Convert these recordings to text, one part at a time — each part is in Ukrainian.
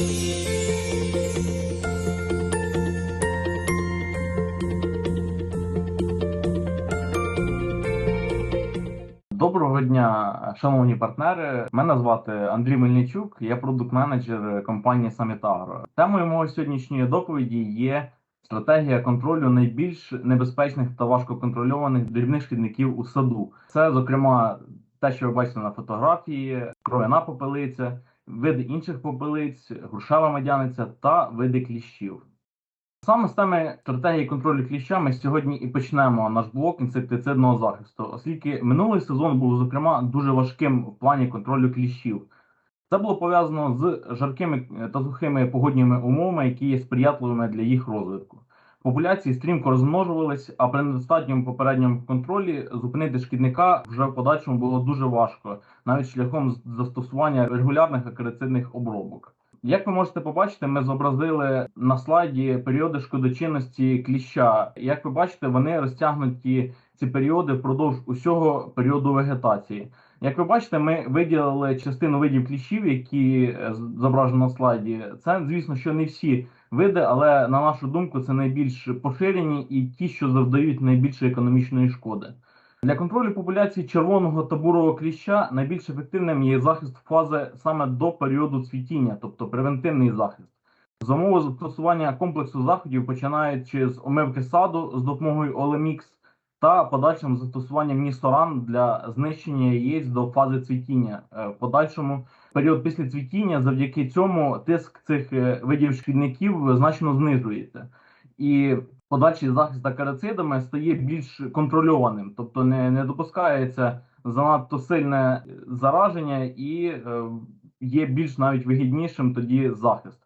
Доброго дня, шановні партнери. Мене звати Андрій Мельничук, я продукт-менеджер компанії Самітагро. Темою мого сьогоднішньої доповіді є стратегія контролю найбільш небезпечних та важкоконтрольованих дрібних шкідників у саду. Це, зокрема, те, що ви бачите на фотографії, кров'яна попелиця, види інших попелиць, грушева медяниця та види кліщів. Саме з теми стратегії контролю кліща ми сьогодні і почнемо наш блок інсектицидного захисту, оскільки минулий сезон був зокрема дуже важким в плані контролю кліщів. Це було пов'язано з жаркими та сухими погодніми умовами, які є сприятливими для їх розвитку. Популяції стрімко розмножувались, а при недостатньому попередньому контролі зупинити шкідника вже в подальшому було дуже важко, навіть шляхом застосування регулярних акарицидних обробок. Як ви можете побачити, ми зобразили на слайді періоди шкодочинності кліща. Як ви бачите, вони розтягнуті ці періоди впродовж усього періоду вегетації. Як ви бачите, ми виділили частину видів кліщів, які е, зображено на слайді. Це, звісно, що не всі види, але на нашу думку, це найбільш поширені і ті, що завдають найбільшої економічної шкоди. Для контролю популяції червоного та бурого кліща найбільш ефективним є захист фази саме до періоду цвітіння, тобто превентивний захист. За умови застосування комплексу заходів, починаючи з омивки саду з допомогою Олемікс та подальшим застосуванням Ністоран для знищення яєць до фази цвітіння. Е, В подальшому період після цвітіння, завдяки цьому тиск цих е, видів шкідників значно знижується. І подальший захист акарицидами стає більш контрольованим, тобто не, не допускається занадто сильне зараження і е, є більш навіть вигіднішим тоді захист.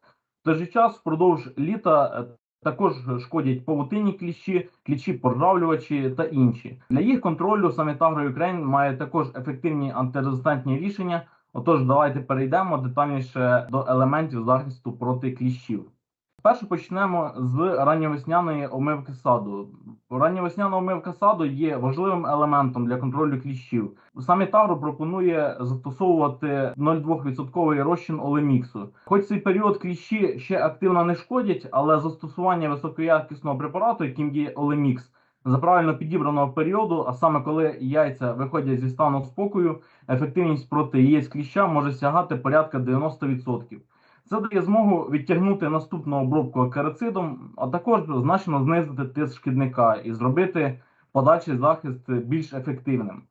В той же час впродовж літа е, також шкодять павутинні кліщі, кліщі поржавлювачі та інші. Для їх контролю Санітагро Ukraine має також ефективні антирезистентні рішення. Отож, давайте перейдемо детальніше до елементів захисту проти кліщів. Спершу почнемо з ранньовесняної омивки саду. Ранньовесняна омивка саду є важливим елементом для контролю кліщів. Саме Тавро пропонує застосовувати 0,2% розчин олеміксу. Хоч цей період кліщі ще активно не шкодять, але застосування високоякісного препарату, яким є олемікс, за правильно підібраного періоду, а саме коли яйця виходять зі стану спокою, ефективність проти яєць кліща може сягати порядка 90%. Це дає змогу відтягнути наступну обробку акарицидом, а також значно знизити тиск шкідника і зробити подальший захист більш ефективним.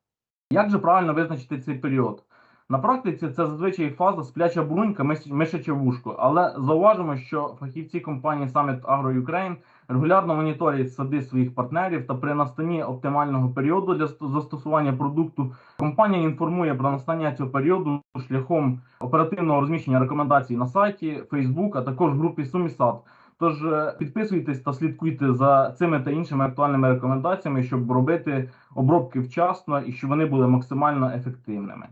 Як же правильно визначити цей період? На практиці це зазвичай фаза спляча брунька, миш- мишаче вушко, але зауважимо, що фахівці компанії Summit Agro Ukraine регулярно моніторять сади своїх партнерів та при настанні оптимального періоду для ст- застосування продукту компанія інформує про настання цього періоду шляхом оперативного розміщення рекомендацій на сайті, Facebook, а також групі Сумісад. Тож е, підписуйтесь та слідкуйте за цими та іншими актуальними рекомендаціями, щоб робити обробки вчасно і щоб вони були максимально ефективними.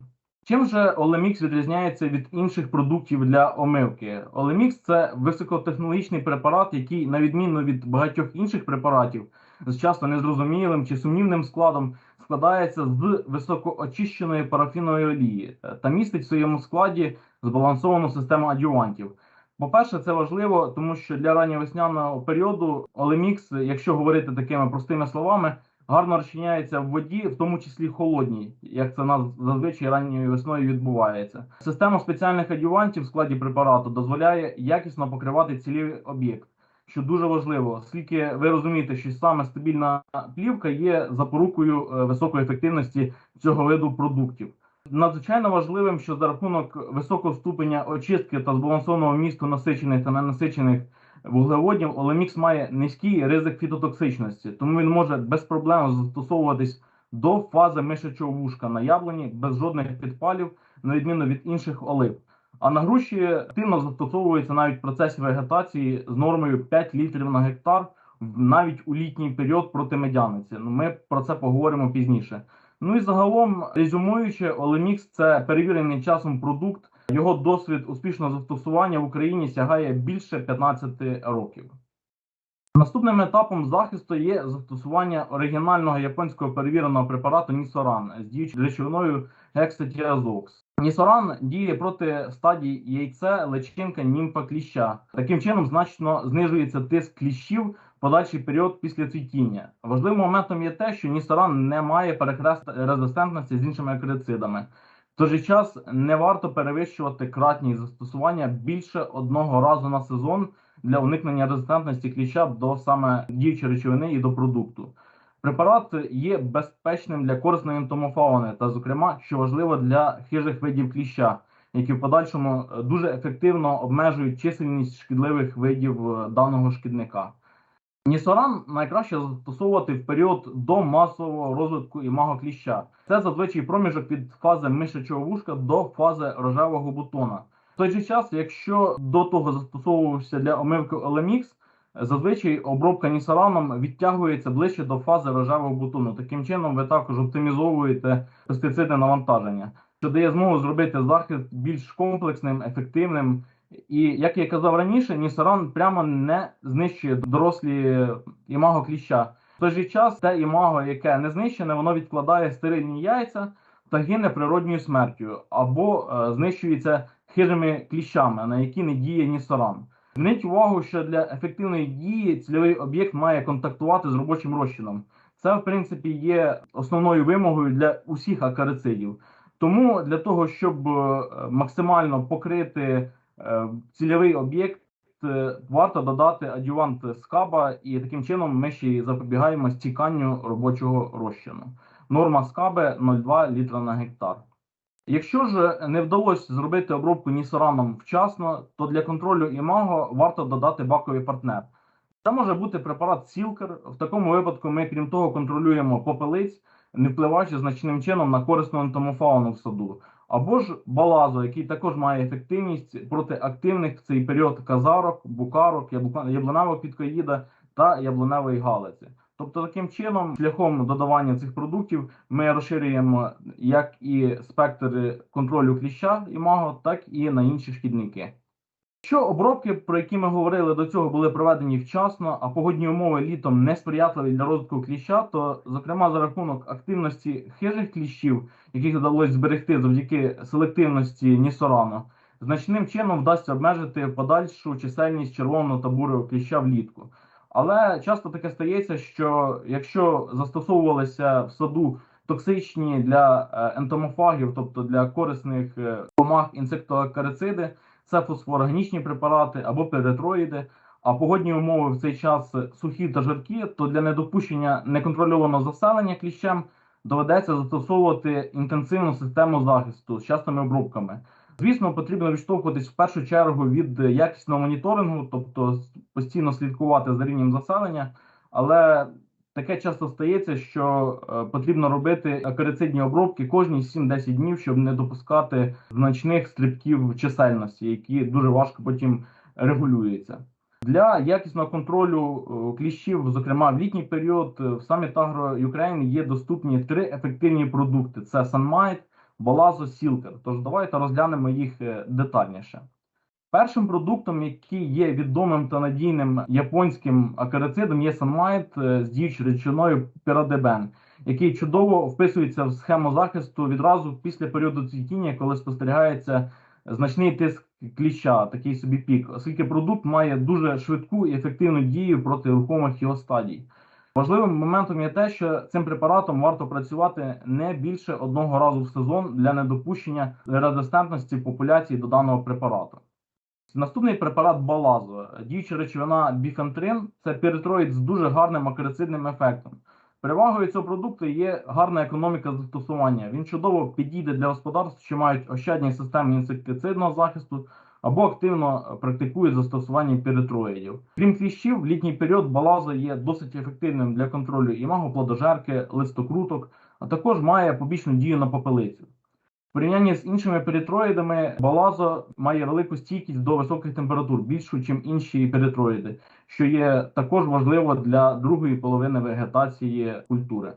Чим же Олемікс відрізняється від інших продуктів для омивки? Олемікс це високотехнологічний препарат, який, на відміну від багатьох інших препаратів, з часто незрозумілим чи сумнівним складом, складається з високоочищеної парафінової олії та містить в своєму складі збалансовану систему адювантів. По-перше, це важливо, тому що для ранньовесняного періоду Олемікс, якщо говорити такими простими словами, гарно розчиняється в воді, в тому числі холодній, як це нас зазвичай ранньою весною відбувається. Система спеціальних адювантів в складі препарату дозволяє якісно покривати цілий об'єкт, що дуже важливо, оскільки ви розумієте, що саме стабільна плівка є запорукою е, високої ефективності цього виду продуктів. Надзвичайно важливим, що за рахунок високого ступеня очистки та збалансованого місту насичених та ненасичених вуглеводів, Олемікс має низький ризик фітотоксичності, тому він може без проблем застосовуватись до фази мишачого вушка на яблуні без жодних підпалів, на відміну від інших олив. А на груші активно застосовується навіть в процесі вегетації з нормою 5 літрів на гектар, навіть у літній період проти медяниці. Ну, ми про це поговоримо пізніше. Ну і загалом, резюмуючи, Олемікс це перевірений часом продукт. Його досвід успішного застосування в Україні сягає більше 15 років. Наступним етапом захисту є застосування оригінального японського перевіреного препарату Нісоран з діючою речовиною гексатіазокс. Нісоран діє проти стадій яйце, личинка, німфа кліща. Таким чином значно знижується тиск кліщів в подальший період після цвітіння. Важливим моментом є те, що Нісоран не має перехрест резистентності з іншими акарицидами. В той же час не варто перевищувати кратність застосування більше одного разу на сезон для уникнення резистентності кліща до саме діючої речовини і до продукту. Препарат є безпечним для корисної ентомофауни та, зокрема, що важливо для хижих видів кліща, які в подальшому дуже ефективно обмежують чисельність шкідливих видів е, даного шкідника. Нісоран найкраще застосовувати в період до масового розвитку імаго кліща. Це зазвичай проміжок від фази мишачого вушка до фази рожевого бутона. В той же час, якщо до того застосовувався для омивки Олемікс, зазвичай обробка нісораном відтягується ближче до фази рожевого бутону. Таким чином, ви також оптимізовуєте пестицидне навантаження, що дає змогу зробити захист більш комплексним, ефективним. І як я казав раніше, нісоран прямо не знищує дорослі імаго кліща. В той же час те імаго, яке не знищене, воно відкладає стерильні яйця та гине природньою смертю або е, знищується хижими кліщами, на які не діє нісоран. Зверніть увагу, що для ефективної дії цільовий об'єкт має контактувати з робочим розчином. Це, в принципі, є основною вимогою для усіх акарицидів. Тому для того, щоб е, максимально покрити цільовий об'єкт, е, варто додати адювант скаба, і таким чином ми ще й запобігаємо стіканню робочого розчину. Норма скаби 0,2 літра на гектар. Якщо ж не вдалося зробити обробку нісораном вчасно, то для контролю імаго варто додати баковий партнер. Це може бути препарат Сілкер. В такому випадку ми, крім того, контролюємо попелиць, не впливаючи значним чином на корисну ентомофауну в саду. Або ж балазо, який також має ефективність проти активних в цей період казарок, букарок, яблуневого підкоїда та яблуневої галиці. Тобто, таким чином, шляхом додавання цих продуктів, ми розширюємо як і спектр контролю кліща і маго, так і на інші шкідники. Якщо обробки, про які ми говорили до цього, були проведені вчасно, а погодні умови літом не сприятливі для розвитку кліща, то, зокрема, за рахунок активності хижих кліщів, яких вдалося зберегти завдяки селективності нісорану, значним чином вдасться обмежити подальшу чисельність червоного та бурого кліща влітку. Але часто таке стається, що якщо застосовувалися в саду токсичні для е, ентомофагів, тобто для корисних е, комах інсектоакарициди, це фосфорорганічні препарати або перетроїди, а погодні умови в цей час сухі та жаркі, то для недопущення неконтрольованого заселення кліщем доведеться застосовувати інтенсивну систему захисту з частими обробками. Звісно, потрібно відштовхуватись в першу чергу від якісного моніторингу, тобто постійно слідкувати за рівнем заселення, але таке часто стається, що е, потрібно робити акарицидні обробки кожні 7-10 днів, щоб не допускати значних стрибків чисельності, які дуже важко потім регулюються. Для якісного контролю е, кліщів, зокрема в літній період, в Summit Agro Ukraine є доступні три ефективні продукти: це Sunmite, Балазо Сілкер. Тож давайте розглянемо їх е, детальніше. Першим продуктом, який є відомим та надійним японським акарицидом, є Sunmite е, з діючою речовиною Пірадебен, який чудово вписується в схему захисту відразу після періоду цвітіння, коли спостерігається значний тиск кліща, такий собі пік, оскільки продукт має дуже швидку і ефективну дію проти рухомих його стадій. Важливим моментом є те, що цим препаратом варто працювати не більше одного разу в сезон для недопущення резистентності популяції до даного препарату. Наступний препарат балазо, діюча речовина біфентрин це піритроїд з дуже гарним акарицидним ефектом. Перевагою цього продукту є гарна економіка застосування. Він чудово підійде для господарств, що мають ощадні системи інсектицидного захисту або активно практикують застосування піритроїдів. Крім кліщів, в літній період балаза є досить ефективним для контролю імаго плодожерки, листокруток, а також має побічну дію на попелицю. Порівнянні з іншими перитроїдами, балазо має велику стійкість до високих температур, більшу, ніж інші перитроїди, що є також важливо для другої половини вегетації культури.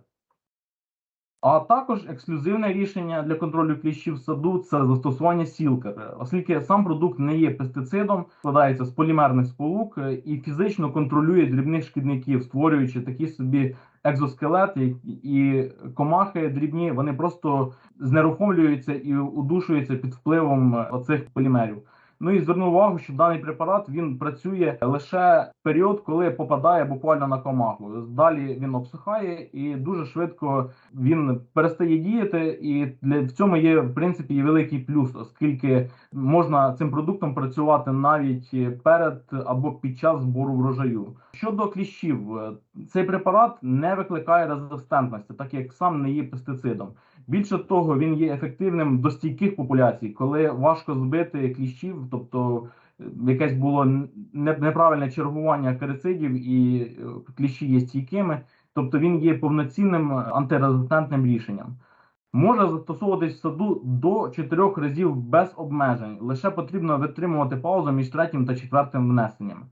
А також ексклюзивне рішення для контролю кліщів в саду це застосування сілкер, оскільки сам продукт не є пестицидом, складається з полімерних сполук і фізично контролює дрібних шкідників, створюючи такі собі екзоскелети і комахи дрібні, вони просто знерухомлюються і удушуються під впливом е, оцих полімерів. Ну і зверну увагу, що даний препарат він працює лише в період, коли попадає буквально на комаху. Далі він обсухає і дуже швидко він перестає діяти. І для в цьому є в принципі великий плюс, оскільки можна цим продуктом працювати навіть перед або під час збору врожаю. Щодо кліщів, цей препарат не викликає резистентності, так як сам не є пестицидом. Більше того, він є ефективним до стійких популяцій, коли важко збити кліщів, тобто е, якесь було неправильне чергування карицидів і е, кліщі є стійкими, тобто він є повноцінним антирезистентним рішенням. Може застосовуватись в саду до 4 разів без обмежень. Лише потрібно витримувати паузу між третім та четвертим внесенням.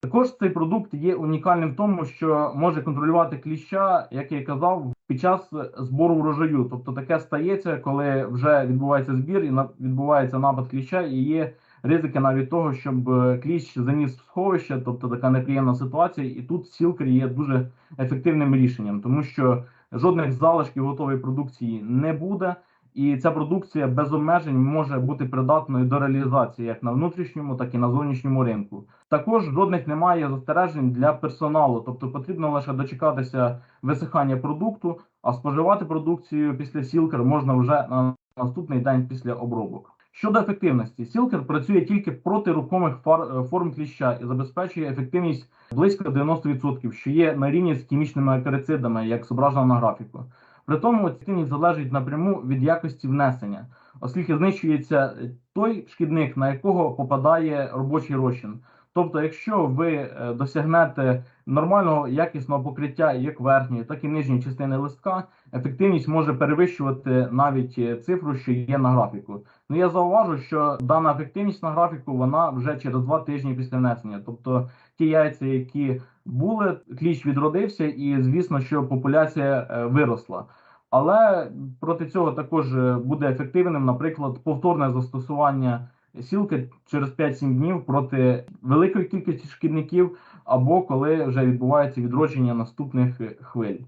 Також цей продукт є унікальним в тому, що може контролювати кліща, як я казав, під час збору врожаю. Тобто таке стається, коли вже відбувається збір і відбувається напад кліща, і є ризики навіть того, щоб е, кліщ заніс в сховище, тобто така неприємна ситуація. І тут сілкер є дуже ефективним рішенням, тому що жодних залишків готової продукції не буде. І ця продукція без обмежень може бути придатною до реалізації як на внутрішньому, так і на зовнішньому ринку. Також жодних немає застережень для персоналу, тобто потрібно лише дочекатися висихання продукту, а споживати продукцію після сілкер можна вже на наступний день після обробок. Щодо ефективності, сілкер працює тільки проти рухомих форм кліща і забезпечує ефективність близько 90%, що є на рівні з хімічними акарицидами, як зображено на графіку. При тому ефективність залежить напряму від якості внесення, оскільки знищується той шкідник, на якого попадає робочий розчин. Тобто, якщо ви е, досягнете нормального якісного покриття як верхньої, так і нижньої частини листка, ефективність може перевищувати навіть е, цифру, що є на графіку. Ну я зауважу, що дана ефективність на графіку вона вже через два тижні після внесення. Тобто ті яйця, які були, кліщ відродився, і звісно, що популяція е, виросла. Але проти цього також буде ефективним, наприклад, повторне застосування сілки через 5-7 днів проти великої кількості шкідників, або коли вже відбувається відродження наступних хвиль.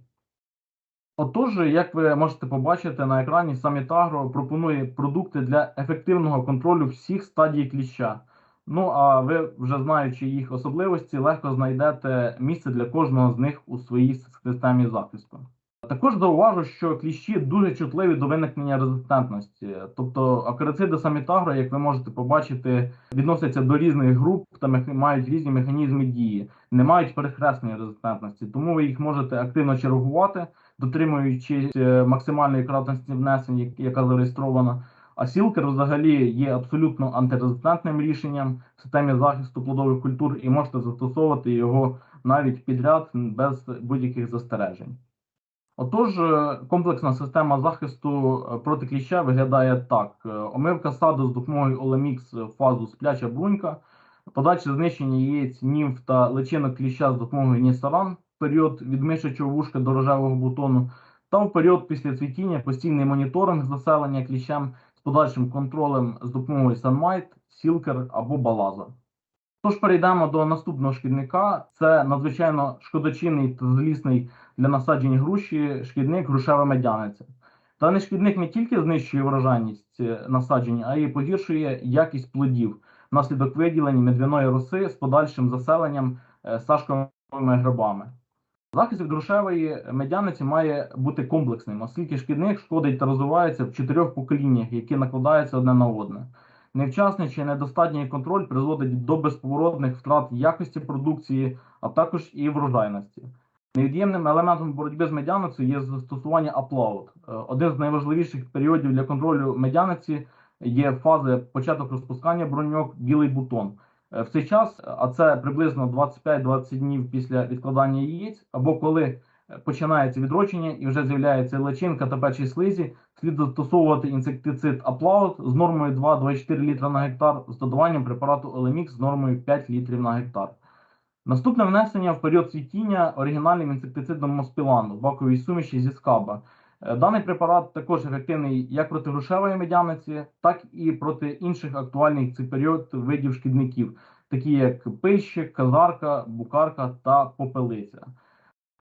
Отож, як ви можете побачити на екрані, Самітагро пропонує продукти для ефективного контролю всіх стадій кліща. Ну а ви, вже знаючи їх особливості, легко знайдете місце для кожного з них у своїй системі захисту. Також зауважу, що кліщі дуже чутливі до виникнення резистентності. Тобто акарициди самітагро, як ви можете побачити, відносяться до різних груп та мають різні механізми дії, не мають перехресної резистентності, тому ви їх можете активно чергувати, дотримуючись е, максимальної кратності внесень, яка зареєстрована. А сілкер взагалі є абсолютно антирезистентним рішенням в системі захисту плодових культур і можете застосовувати його навіть підряд без будь-яких застережень. Отож, е, комплексна система захисту е, проти кліща виглядає так: е, омивка саду з допомогою Олемікс фазу спляча брунька, подальше знищення яєць, німф та личинок кліща з допомогою Нісаран період від мишачого вушка до рожевого бутону, та в період після цвітіння постійний моніторинг заселення кліщем з подальшим контролем з допомогою Sunmite, Сілкер або Балаза. Тож перейдемо до наступного шкідника. Це надзвичайно шкодочинний та злісний для насаджень груші шкідник грушева медяниця. Даний шкідник не тільки знищує врожайність е, насаджень, а й погіршує якість плодів внаслідок виділення медвяної роси з подальшим заселенням е, сашковими грибами. Захист від грушевої медяниці має бути комплексним, оскільки шкідник шкодить та розвивається в чотирьох поколіннях, які накладаються одне на одне. Невчасний чи недостатній контроль призводить до безповоротних втрат якості продукції, а також і врожайності. Невід'ємним елементом боротьби з медяницею є застосування аплаут. Е, один з найважливіших періодів для контролю медяниці є фази початок розпускання броньок білий бутон. Е, в цей час, а це приблизно 25-20 днів після відкладання яєць, або коли починається відродження і вже з'являється личинка та перші слизі, слід застосовувати інсектицид Аплаут з нормою 2-24 літра на гектар з додаванням препарату Елемікс з нормою 5 літрів на гектар. Наступне внесення в період цвітіння оригінальним інсектицидом Моспілан в баковій суміші зі скаба. Е, Даний препарат також ефективний як проти грошевої медяниці, так і проти інших актуальних цей період видів шкідників, такі як пильщик, казарка, букарка та попелиця.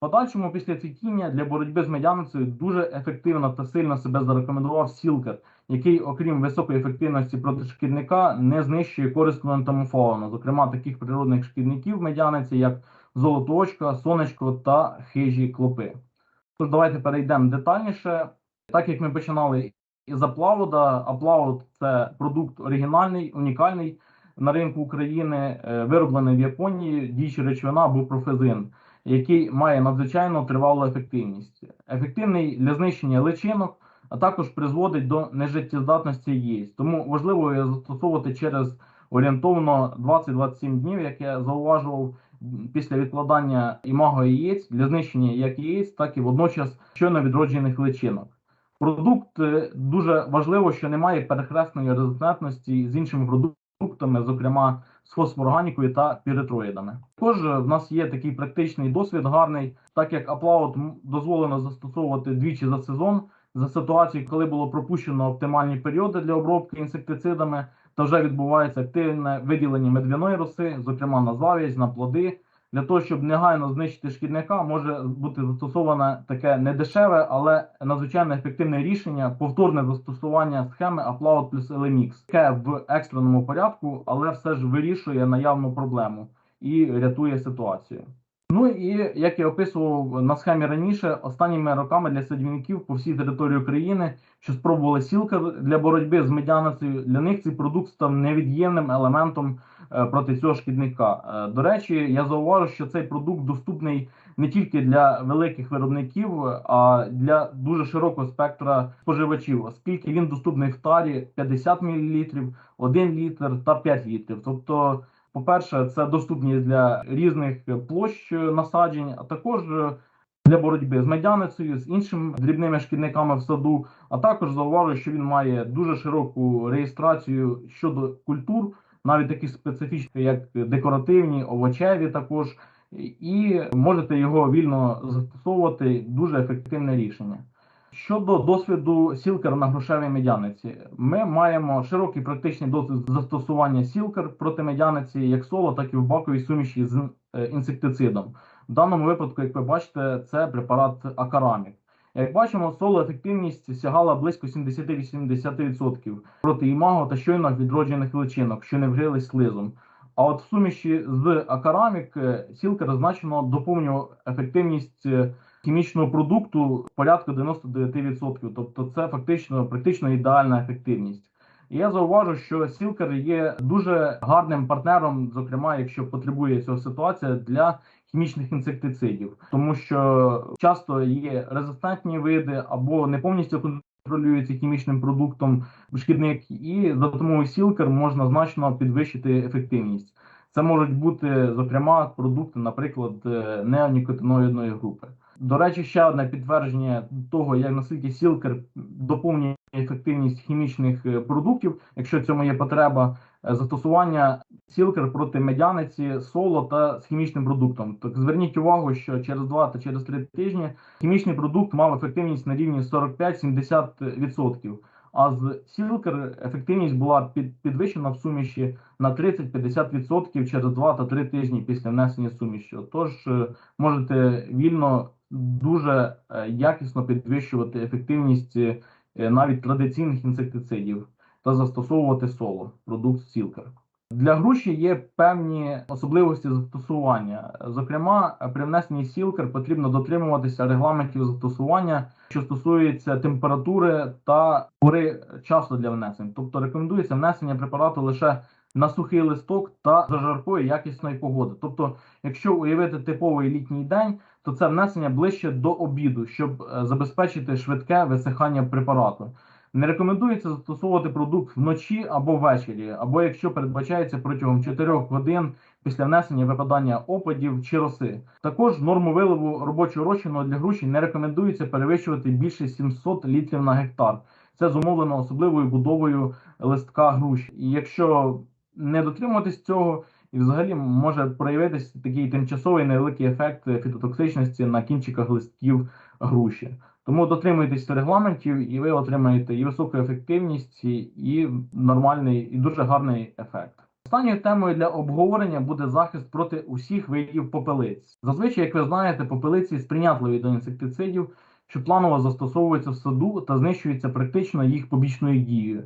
Подальшому після цвітіння для боротьби з медяницею дуже ефективно та сильно себе зарекомендував сілкер, який, окрім високої ефективності проти шкідника, не знищує корисну ентомофауну, зокрема таких природних шкідників медяниці, як золотоочка, сонечко та хижі клопи. Тож давайте перейдемо детальніше. Так як ми починали із аплауда, аплауд це продукт оригінальний, унікальний на ринку України, е, вироблений в Японії, діюча речовина бупрофезин, який має надзвичайно тривалу ефективність. Ефективний для знищення личинок, а також призводить до нежиттєздатності яєць. Тому важливо його застосовувати через орієнтовно 20-27 днів, як я зауважував, після відкладання імаго яєць для знищення як яєць, так і водночас щойно відроджених личинок. Продукт е, дуже важливо, що немає перехресної резистентності з іншими продуктами, зокрема з фосфорганікою та піритроїдами. Також е, в нас є такий практичний досвід гарний, так як аплаут дозволено застосовувати двічі за сезон. За ситуації, коли було пропущено оптимальні періоди для обробки інсектицидами, та вже відбувається активне виділення медвяної роси, зокрема на зав'язь, на плоди. Для того, щоб негайно знищити шкідника, може бути застосоване таке недешеве, але надзвичайно ефективне рішення повторне застосування схеми Upload плюс LMX, яке в екстреному порядку, але все ж вирішує наявну проблему і рятує ситуацію. Ну і як я описував на схемі раніше, останніми роками для садівників по всій території України, що спробували сілкер для боротьби з медяницею, для них цей продукт став невід'ємним елементом проти цього шкідника. Е, До речі, я зауважу, що цей продукт доступний не тільки для великих виробників, а для дуже широкого спектра споживачів, оскільки він доступний в тарі 50 мл, 1 літр та 5 літрів. Тобто по-перше, це доступність для різних площ насаджень, а також для боротьби з медяницею, з іншими дрібними шкідниками в саду. А також зауважу, що він має дуже широку реєстрацію щодо культур, навіть такі специфічні, як декоративні, овочеві також, і можете його вільно застосовувати. Дуже ефективне рішення. Щодо досвіду сілкер на грошевій медяниці, ми маємо широкий практичний досвід застосування сілкер проти медяниці як соло, так і в баковій суміші з е, інсектицидом. В даному випадку, як ви бачите, це препарат Акарамік. Як бачимо, соло ефективність сягала близько 70-80% проти імаго та щойно відроджених личинок, що не вгрились слизом. А от в суміші з Акарамік е, сілкер значно доповнював ефективність е, хімічного продукту порядку 99%. Тобто це фактично практично ідеальна ефективність. І я зауважу, що Сілкер є дуже гарним партнером, зокрема, якщо потребує цього ситуація для хімічних інсектицидів, тому що часто є резистентні види або не повністю контролюються хімічним продуктом шкідник, і за допомогою Сілкер можна значно підвищити ефективність. Це можуть бути, зокрема, продукти, наприклад, е, неонікотиноїдної групи. До речі, ще одне підтвердження того, як наскільки сілкер доповнює ефективність хімічних е, продуктів, якщо цьому є потреба, е, застосування сілкер проти медяниці, соло та з хімічним продуктом. Так зверніть увагу, що через 2 та через 3 тижні хімічний продукт мав ефективність на рівні 45-70%. А з сілкер ефективність була під, підвищена в суміші на 30-50% через 2 та 3 тижні після внесення суміші. Тож е, можете вільно дуже якісно підвищувати ефективність навіть традиційних інсектицидів та застосовувати соло, продукт сілкер. Для груші є певні особливості застосування. Зокрема, при внесенні сілкер потрібно дотримуватися регламентів застосування, що стосується температури та пори часу для внесення. Тобто рекомендується внесення препарату лише на сухий листок та за жаркої якісної погоди. Тобто, якщо уявити типовий літній день, то це внесення ближче до обіду, щоб е, забезпечити швидке висихання препарату. Не рекомендується застосовувати продукт вночі або ввечері, або якщо передбачається протягом 4 годин після внесення випадання опадів чи роси. Також норму виливу робочого розчину для груші не рекомендується перевищувати більше 700 літрів на гектар. Це зумовлено особливою будовою листка груші. І якщо не дотримуватись цього, і взагалі може проявитися такий тимчасовий невеликий ефект фітотоксичності на кінчиках листків груші. Тому дотримуйтесь регламентів, і ви отримаєте і високу ефективність, і- нормальний, і дуже гарний ефект. Останньою темою для обговорення буде захист проти усіх видів попелиць. Зазвичай, як ви знаєте, попелиці сприйнятливі до інсектицидів, що планово застосовуються в саду та знищуються практично їх побічною дією.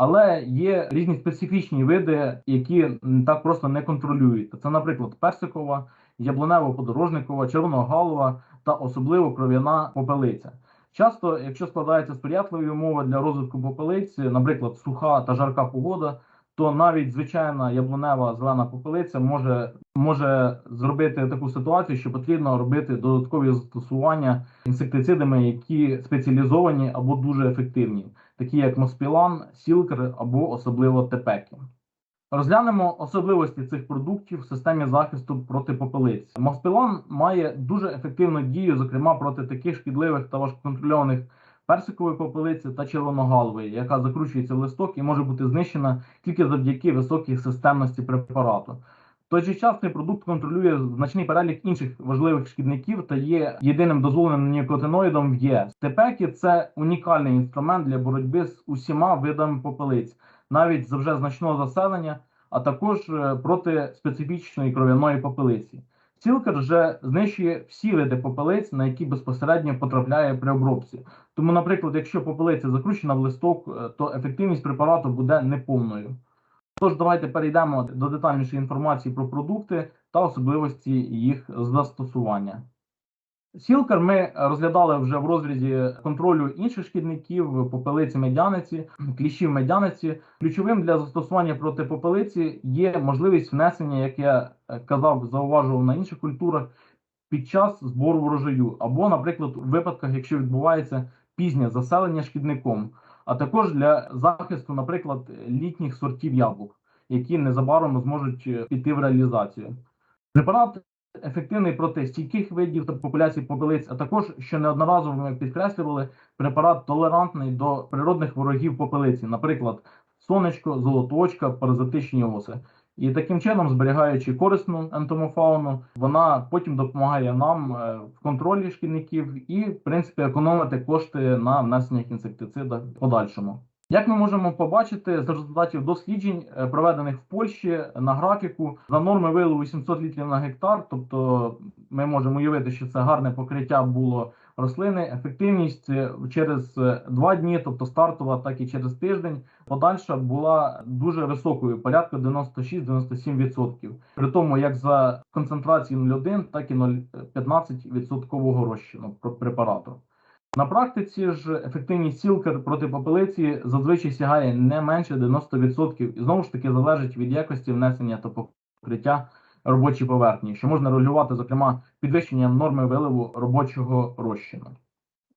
Але є різні специфічні види, які так просто не контролюють. Це, наприклад, персикова, яблунево-подорожникова, червоногалова та особливо кров'яна попелиця. Часто, якщо складаються сприятливі умови для розвитку попелиці, наприклад, суха та жарка погода, то навіть звичайна яблунева зелена попелиця може, може зробити таку ситуацію, що потрібно робити додаткові застосування інсектицидами, які спеціалізовані або дуже ефективні, такі як Моспілан, Сілкер або особливо Тепекі. Розглянемо особливості цих продуктів в системі захисту проти попелиць. Моспілан має дуже ефективну дію, зокрема проти таких шкідливих та важкоконтрольованих персикової попелиці та червоногалової, яка закручується в листок і може бути знищена тільки завдяки високій системності препарату. Той же час цей продукт контролює значний перелік інших важливих шкідників та є єдиним дозволеним нікотиноїдом в ЄС. Тепекі це унікальний інструмент для боротьби з усіма видами попелиць, навіть з вже значного заселення, а також е, проти специфічної кров'яної попелиці. Сілкер вже знищує всі види попелиць, на які безпосередньо потрапляє при обробці. Тому, наприклад, якщо попелиця закручена в листок, е, то ефективність препарату буде неповною. Тож давайте перейдемо до детальнішої інформації про продукти та особливості їх застосування. Сілкер ми розглядали вже в розрізі контролю інших шкідників, попелиці медяниці, кліщів медяниці. Ключовим для застосування проти попелиці є можливість внесення, як я казав, зауважував на інших культурах під час збору врожаю, або, наприклад, у випадках, якщо відбувається пізнє заселення шкідником, а також для захисту, наприклад, літніх сортів яблук, які незабаром зможуть е, піти в реалізацію. Препарат ефективний проти стійких видів та популяцій попелиць, а також, що неодноразово ми підкреслювали, препарат толерантний до природних ворогів попелиці, наприклад, сонечко, золотоочка, паразитичні оси. І таким чином, зберігаючи корисну ентомофауну, вона потім допомагає нам е, в контролі шкідників і, в принципі, економити кошти на внесення інсектицида в подальшому. Як ми можемо побачити з результатів досліджень, е, проведених в Польщі на графіку, за норми вилову 800 літрів на гектар, тобто ми можемо уявити, що це гарне покриття було рослини. Ефективність е, через е, два дні, тобто стартова, так і через тиждень, подальша була дуже високою, порядка 96-97%. При тому як за концентрацією 0,1, так і 0,15% відсоткового розчину препарату. На практиці ж ефективність сілкер проти попелиці зазвичай сягає не менше 90% і знову ж таки залежить від якості внесення та покриття робочої поверхні, що можна регулювати, зокрема, підвищенням норми виливу робочого розчину.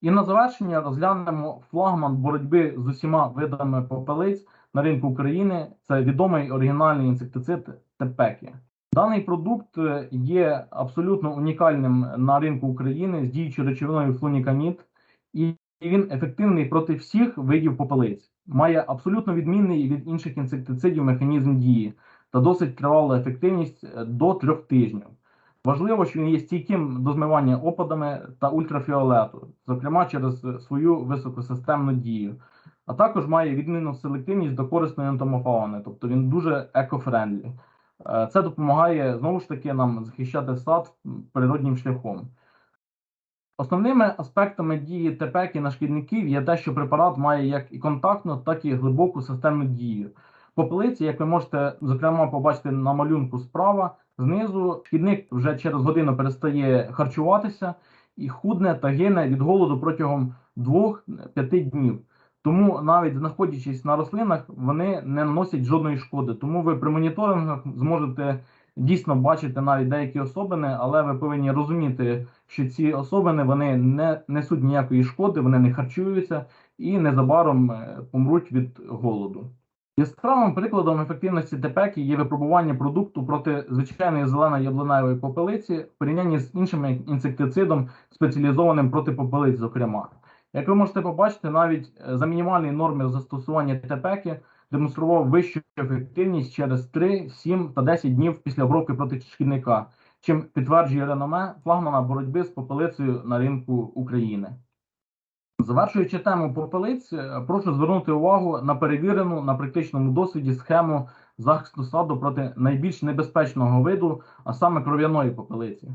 І на завершення розглянемо флагман боротьби з усіма видами попелиць на ринку України. Це відомий оригінальний інсектицид Тепекі. Даний продукт є абсолютно унікальним на ринку України з діючою речовиною флунікамід, і він ефективний проти всіх видів попелиць. Має абсолютно відмінний від інших інсектицидів механізм дії та досить тривалу ефективність е, до трьох тижнів. Важливо, що він є стійким до змивання опадами та ультрафіолету, зокрема через свою високосистемну дію, а також має відмінну селективність до корисної ентомофауни, тобто він дуже екофрендлі. Е, Це допомагає знову ж таки нам захищати сад природнім шляхом. Основними аспектами дії ТПЕКи на шкідників є те, що препарат має як і контактну, так і глибоку системну дію. Попелиці, як ви можете зокрема побачити на малюнку справа, знизу шкідник вже через годину перестає харчуватися і худне та гине від голоду протягом 2-5 днів. Тому навіть знаходячись на рослинах, вони не наносять жодної шкоди. Тому ви при моніторингах зможете дійсно бачити навіть деякі особини, але ви повинні розуміти, що ці особини вони не несуть ніякої шкоди, вони не харчуються і незабаром е, помруть від голоду. Яскравим прикладом ефективності ТПЕКи є випробування продукту проти звичайної зеленої яблуневої попелиці в порівнянні з іншим інсектицидом, спеціалізованим проти попелиць, зокрема. Як ви можете побачити, навіть е, за мінімальні норми застосування ТПЕКи демонстрував вищу ефективність через 3, 7 та 10 днів після обробки проти шкідника, чим підтверджує реноме флагмана боротьби з попелицею на ринку України. Завершуючи тему попелиць, е, прошу звернути увагу на перевірену на практичному досвіді схему захисту саду проти найбільш небезпечного виду, а саме кров'яної попелиці.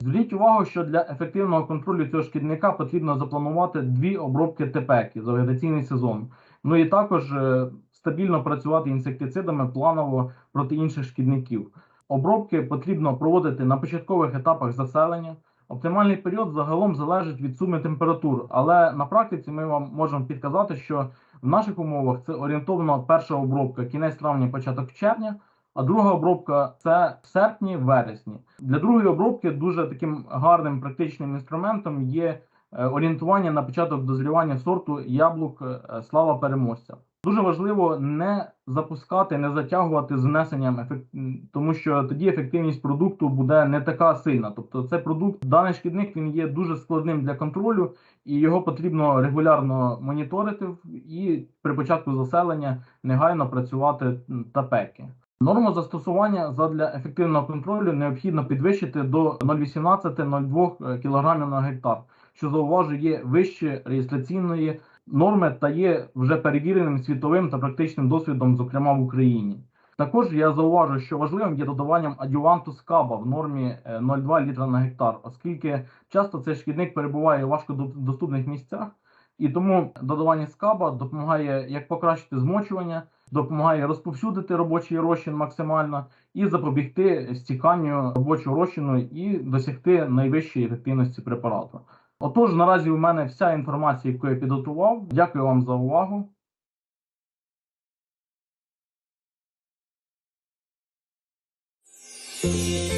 Зверніть увагу, що для ефективного контролю цього шкідника потрібно запланувати дві обробки ТПЕКи за вегетаційний сезон. Ну і також е, стабільно працювати інсектицидами планово проти інших шкідників. Обробки потрібно проводити на початкових етапах заселення. Оптимальний період загалом залежить від суми температур, але на практиці ми вам можемо підказати, що в наших умовах це орієнтовно перша обробка кінець травня, початок червня, а друга обробка це в серпні, вересні. Для другої обробки дуже таким гарним практичним інструментом є е, орієнтування на початок дозрівання сорту яблук е, слава переможця. Дуже важливо не запускати, не затягувати з внесенням ефект, тому що тоді ефективність продукту буде не така сильна. Тобто, це продукт, даний шкідник він є дуже складним для контролю, і його потрібно регулярно моніторити і при початку заселення негайно працювати м, тапеки. Норму застосування задля ефективного контролю необхідно підвищити до 0,18-0,2 кг на гектар, що зауважу є вище реєстраційної норми та є вже перевіреним світовим та практичним досвідом, зокрема в Україні. Також я зауважу, що важливим є додаванням адюванту скаба в нормі е, 0,2 літра на гектар, оскільки часто цей шкідник перебуває у важкодоступних місцях, і тому додавання скаба допомагає як покращити змочування, допомагає розповсюдити робочий розчин максимально і запобігти стіканню робочого розчину і досягти найвищої ефективності препарату. Отож, наразі у мене вся інформація, яку я підготував. Дякую вам за увагу. Thank